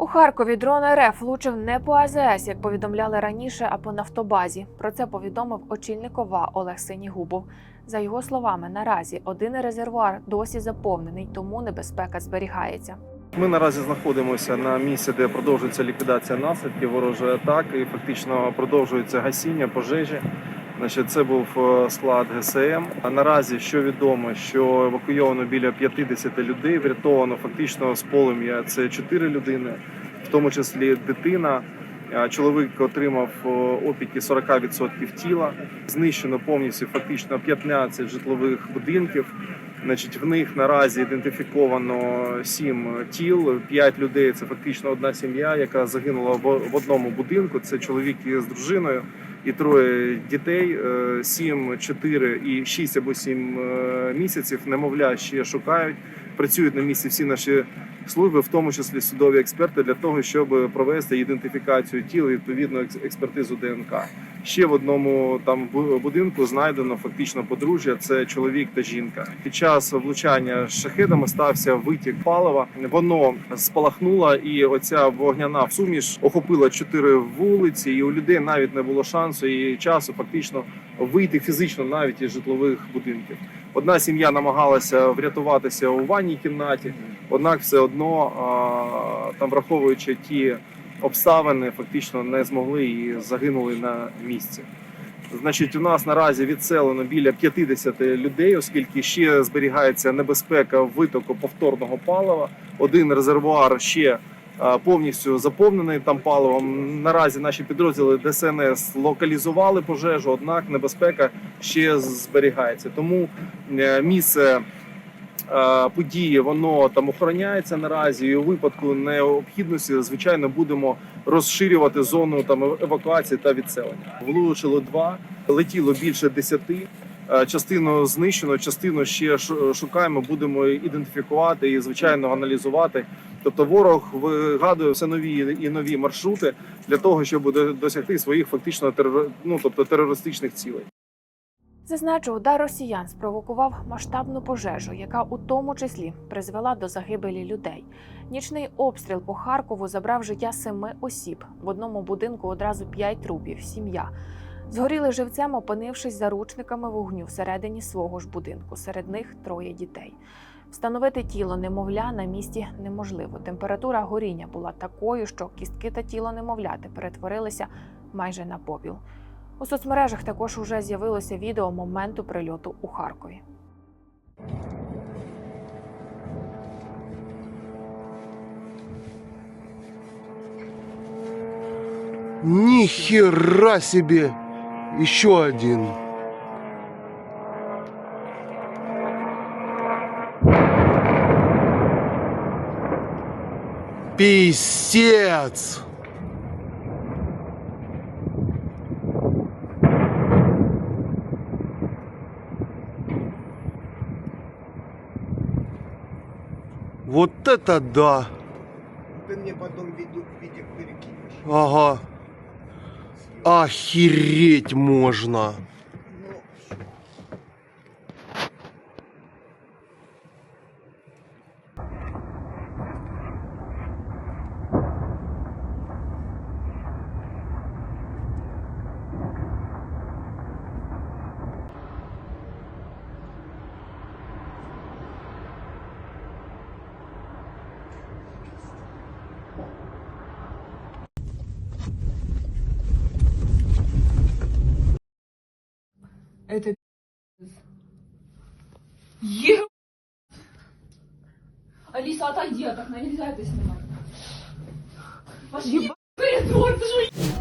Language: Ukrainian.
У Харкові дрон РФ влучив не по АЗС, як повідомляли раніше, а по нафтобазі. Про це повідомив очільник ОВА Олег Синігубов. За його словами, наразі один резервуар досі заповнений, тому небезпека зберігається. Ми наразі знаходимося на місці, де продовжується ліквідація наслідків ворожої атаки. і Фактично продовжується гасіння пожежі. Значить, це був е, склад ГСМ. А наразі що відомо, що евакуйовано біля 50 людей. Врятовано фактично з полум'я це 4 людини, в тому числі дитина. Чоловік отримав е, опіки 40% тіла. Знищено повністю фактично 15 житлових будинків. Значить, в них наразі ідентифіковано сім тіл, п'ять людей. Це фактично одна сім'я, яка загинула в в одному будинку. Це чоловік із дружиною і троє дітей. Е, Сім, чотири і шість або сім е, місяців. Немовля ще шукають. Працюють на місці всі наші служби, в тому числі судові експерти, для того, щоб провести ідентифікацію тіл і відповідно екс- експертизу ДНК. Ще в одному там бу- будинку знайдено фактично подружжя. Це чоловік та жінка. Під час влучання шахедами стався витік палива. Воно спалахнуло, і оця вогняна суміш охопила чотири вулиці. І у людей навіть не було шансу і часу фактично вийти фізично навіть із житлових будинків. Одна сім'я намагалася врятуватися у ванній кімнаті, однак все одно там, враховуючи ті обставини, фактично не змогли і загинули на місці. Значить, у нас наразі відселено біля 50 людей, оскільки ще зберігається небезпека витоку повторного палива. Один резервуар ще повністю заповнений там паливом. Наразі наші підрозділи ДСНС локалізували пожежу, однак небезпека ще зберігається. Тому е, місце е, події воно там охороняється наразі. І у випадку необхідності, звичайно, будемо розширювати зону там евакуації та відселення. Влучило два, летіло більше десяти. Е, Частину знищено, частину ще шукаємо, будемо ідентифікувати і звичайно аналізувати. Тобто ворог вигадує все нові і нові маршрути для того, щоб досягти своїх фактично ну, тобто терористичних цілей. Зазначу, удар росіян спровокував масштабну пожежу, яка у тому числі призвела до загибелі людей. Нічний обстріл по Харкову забрав життя семи осіб. В одному будинку одразу п'ять трупів, сім'я. Згоріли живцем, опинившись заручниками вогню всередині свого ж будинку. Серед них троє дітей. Встановити тіло немовля на місці неможливо. Температура горіння була такою, що кістки та тіло немовляти перетворилися майже на попіл. У соцмережах також уже з'явилося відео моменту прильоту у Харкові. Ни хера себе! Еще один. Писец! Вот это да! Ты мне потом видео перекинешь. Ага. Охереть можно. Это Е... Алиса, отойди, а так нельзя это снимать. Пошли, коридор, ты же